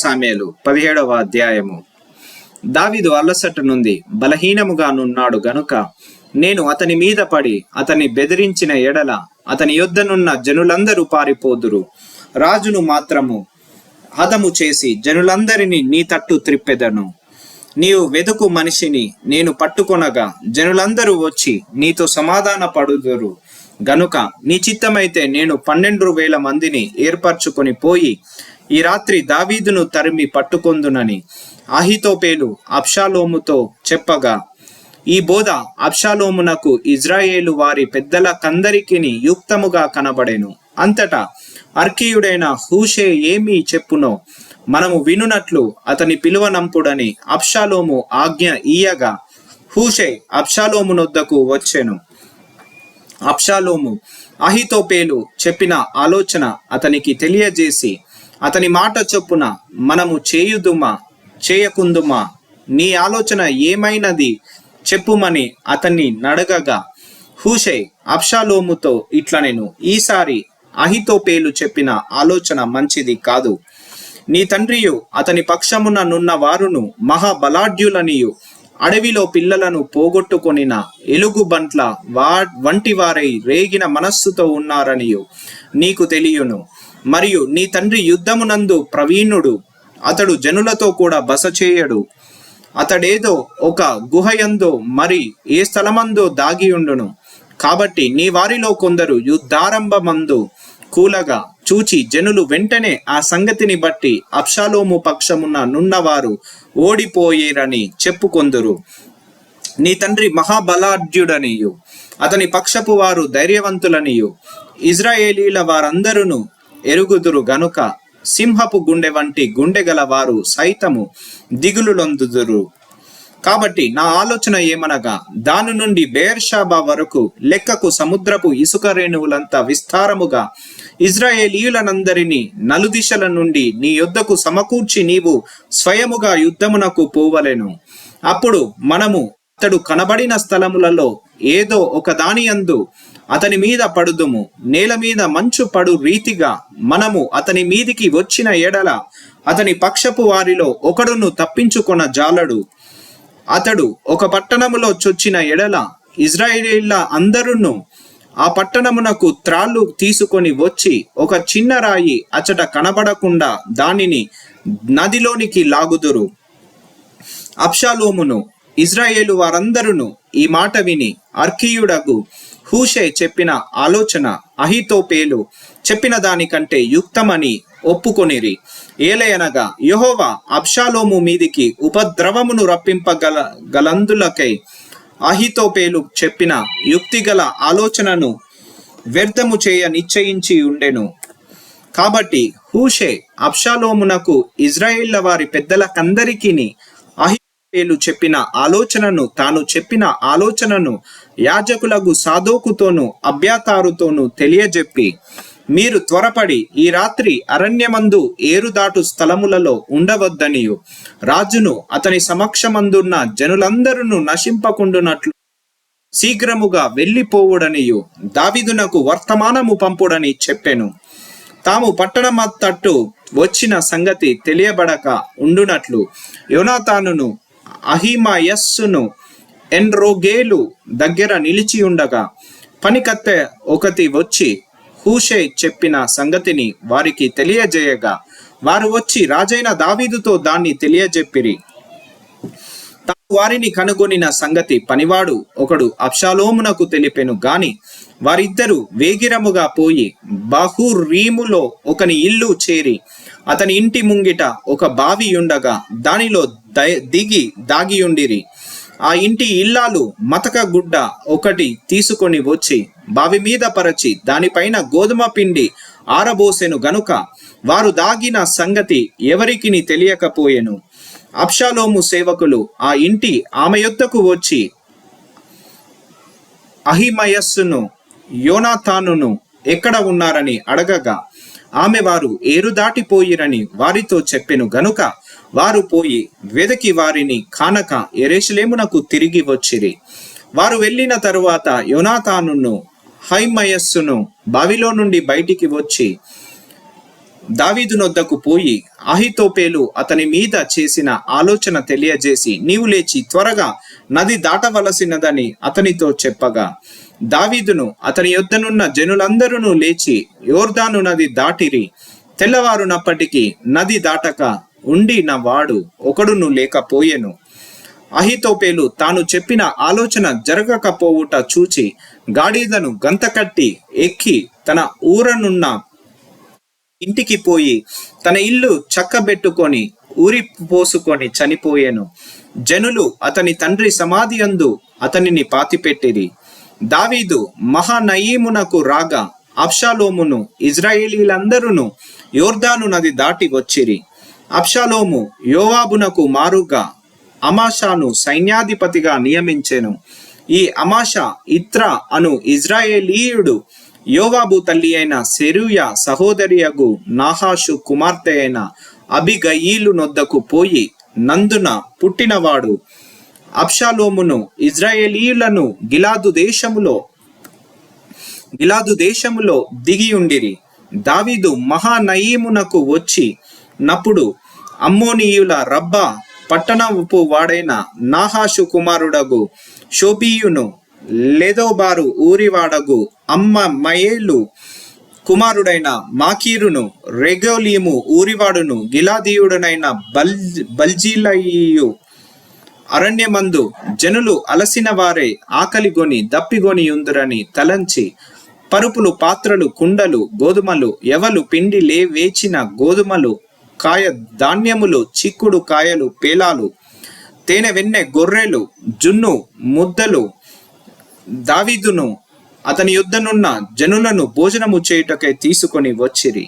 సామెలు పదిహేడవ అధ్యాయము. దావిదు అలసట నుండి బలహీనముగా నున్నాడు గనుక నేను అతని మీద పడి అతని బెదిరించిన ఎడల అతని యొద్దనున్న జనులందరూ పారిపోదురు. రాజును మాత్రము హతము చేసి జనులందరినీ నీ తట్టు త్రిప్పెదను. నీవు వెదుకు మనిషిని నేను పట్టుకొనగా జనులందరూ వచ్చి నీతో సమాధాన పడుదురు గనుక నీ చిత్తమైతే నేను పన్నెండు వేల మందిని ఏర్పరచుకొని పోయి ఈ రాత్రి దావీదును తరిమి పట్టుకొందునని అహితోపేలు అబ్షాలోముతో చెప్పగా ఈ బోధ అబ్షాలోమునకు ఇజ్రాయేలు వారి పెద్దల కందరికిని యుక్తముగా కనబడెను. అంతటా అర్కీయుడైన హూషే ఏమీ చెప్పునో మనము వినునట్లు అతని పిలువనంపుడని అబ్షాలోము ఆజ్ఞ ఇయ్యగా హూషే అబ్షాలోమునొద్దకు వచ్చెను. అప్షాలోము అహితోపేలు చెప్పిన ఆలోచన అతనికి తెలియజేసి అతని మాట చొప్పున మనము చేయుదుమా చేయకుందుమా నీ ఆలోచన ఏమైనది చెప్పుమని అతన్ని నడగగా హూషై అప్షాలోముతో ఇట్లా నేను ఈసారి అహితోపేలు చెప్పిన ఆలోచన మంచిది కాదు. నీ తండ్రియు అతని పక్షమున నున్న వారును మహాబలాఢ్యులనియు అడవిలో పిల్లలను పోగొట్టుకొనిన ఎలుగుబంట్ల వా వంటి వారై రేగిన మనస్సుతో ఉన్నారనియు. నీకు తెలియను. మరియు నీ తండ్రి యుద్ధమునందు ప్రవీణుడు. అతడు జనులతో కూడా బస చేయడు. అతడేదో ఒక గుహయందో మరి ఏ స్థలమందో దాగియుండును కాబట్టి నీ వారిలో కొందరు యుద్ధారంభమందు కూలగా చూచి జనులు వెంటనే ఆ సంగతిని బట్టి అప్షాలోము పక్షమున్న నున్నవారు ఓడిపోయేరని చెప్పుకొందురు. నీ తండ్రి మహాబలాఢ్యుడనియు అతని పక్షపు వారు ధైర్యవంతులనియు. ఇజ్రాయేలీల వారందరూ ఎరుగుదురు గనుక సింహపు గుండె వంటి గుండె గల వారు సైతము దిగులులొందుదురు. కాబట్టి నా ఆలోచన ఏమనగా దాని నుండి బేర్షాబా వరకు లెక్కకు సముద్రపు ఇసుక రేణువులంత విస్తారముగా ఇజ్రాయేలీయులనందరినీ నలుదిశల నుండి నీ యొద్దకు సమకూర్చి నీవు స్వయముగా యుద్ధమునకు పోవలెను. అప్పుడు మనము అతడు కనబడిన స్థలములలో ఏదో ఒక దాని యందు అతని మీద పడుదుము. నేల మీద మంచు పడు రీతిగా మనము అతని మీదికి వచ్చిన ఎడల అతని పక్షపు వారిలో ఒకడును తప్పించుకొన జాలడు. అతడు ఒక పట్టణములో చొచ్చిన ఎడల ఇజ్రాయేలీల అందరును ఆ పట్టణమునకు త్రాళ్ళు తీసుకొని వచ్చి ఒక చిన్న రాయి అచట కనబడకుండా దానిని నదిలోనికి లాగుదురు. అప్షాలోమును ఇజ్రాయేలు వారందరును ఈ మాట విని అర్కీయుడగు హూషే చెప్పిన ఆలోచన అహితోపేలు చెప్పిన దానికంటే యుక్తమని ఒప్పుకొనిరి. ఏలయనగా యహోవా అబ్షాలోము మీదికి ఉపద్రవమును రప్పింపగల గలందులకై అహితోపేలు చెప్పిన యుక్తిగల ఆలోచనను వ్యర్థము చేయ నిశ్చయించి ఉండెను. కాబట్టి హూషే అబ్షాలోమునకు ఇజ్రాయేళ్ళ వారి పెద్దలకందరికీ అహితోపేలు చెప్పిన ఆలోచనను తాను చెప్పిన ఆలోచనను యాజకులకు సాధోకుతోనూ అభ్యాతారుతోనూ తెలియజెప్పి మీరు త్వరపడి ఈ రాత్రి అరణ్యమందు ఏరుదాటు స్థలములలో ఉండవద్దనియు. రాజును అతని సమక్షమందున్న జనులందరూ నశింపకుండునట్లు శీఘ్రముగా వెళ్ళిపోవుడనియు. దావిదునకు వర్తమానము పంపుడని చెప్పెను. తాము పట్టణమత్తట్టు వచ్చిన సంగతి తెలియబడక ఉండునట్లు. యోనాతానును అహిమయస్సును ఎన్రోగేలు దగ్గర నిలిచి ఉండగా పనికత్తె ఒకటి వచ్చి హూషే చెప్పిన సంగతిని వారికి తెలియజేయగా వారు వచ్చి రాజైన దావీదుతో దాన్ని తెలియజెప్పిరి. తాము వారిని కనుగొనిన సంగతి పనివాడు ఒకడు అప్షాలోమునకు తెలిపెను గాని వారిద్దరూ వేగిరముగా పోయి బహురీములో ఒకని ఇల్లు చేరి అతని ఇంటి ముంగిట ఒక బావి ఉండగా దానిలో దిగి దాగియుండిరి. ఆ ఇంటి ఇల్లాలు మతక గుడ్డ ఒకటి తీసుకొని వచ్చి బావి మీద పరచి దానిపైన గోధుమ పిండి ఆరబోసెను గనుక వారు దాగిన సంగతి ఎవరికిని తెలియకపోయెను. అప్షాలోము సేవకులు ఆ ఇంటి ఆమె యొద్దకు వచ్చి అహిమయస్సును యోనాథానును ఎక్కడ ఉన్నారని అడగగా ఆమె వారు ఏరు దాటిపోయిరని వారితో చెప్పెను గనుక వారు పోయి వెదకి వారిని కానక ఎరేషులేమునకు తిరిగి వచ్చిరి. వారు వెళ్ళిన తరువాత యోనాతానును హైమయస్సును బావిలో నుండి బయటికి వచ్చి దావీదు నొద్దకు పోయి అహితోపేలు అతని మీద చేసిన ఆలోచన తెలియజేసి నీవు లేచి త్వరగా నది దాటవలసినదని అతనితో చెప్పగా. దావీదును అతని యొద్దనున్న జనులందరూ లేచి యోర్దాను నది దాటిరి. తెల్లవారునప్పటికీ నది దాటక ఉండి నా వాడు ఒకడును లేకపోయెను. అహితోపేలు తాను చెప్పిన ఆలోచన జరగకపోవుట చూచి గాడిదను గంతకట్టి ఎక్కి తన ఊరనున్న ఇంటికి పోయి తన ఇల్లు చక్కబెట్టుకొని ఊరి పోసుకొని చనిపోయాను. జనులు అతని తండ్రి సమాధి అందు అతనిని పాతిపెట్టిరి. దావీదు మహానయీమునకు రాగా అబ్షాలోమును ఇజ్రాయేలీలందరూ యోర్దాను నది దాటి వచ్చిరి. అబ్షాలోము యోవాబునకు మారుగా అమాషాను సైన్యాధిపతిగా నియమించెను. ఈ అమాష ఇత్ర అను ఇజ్రాయేలీయుడు యోవాబు తల్లి అయిన సెరుయ సహోదరియగు నాహాషు కుమార్తె అయిన అబిగయీలు నొద్దకు పోయి నందున పుట్టినవాడు. అబ్షాలోమును ఇజ్రాయేలీయులను గిలాదు దేశములో గిలాదు దేశములో దిగి ఉండిరి దావీదు మహానయీమునకు వచ్చి నప్పుడు అమ్మోనీయుల రబ్బ పట్టణపు వాడైన నాహాషు కుమారుడగు షోపియును లెదోబారు ఊరివాడగు అమ్మ మయేలు కుమారుడైన మాకీరును రెగోలియము ఊరివాడును గిలాదీయుడనైన బల్ బల్జీలయు అరణ్యమందు జనులు అలసిన వారే ఆకలిగొని దప్పిగొని ఉందురని తలంచి పరుపులు పాత్రలు కుండలు గోధుమలు ఎవలు పిండి లే వేచిన గోధుమలు కాయ ధాన్యములు చిక్కుడు కాయలు పేలాలు తేనె వెన్నె గొర్రెలు జున్ను ముద్దలు దావీదును అతని యుద్ధనున్న జనులను భోజనము చేయుటకై తీసుకొని వచ్చిరి.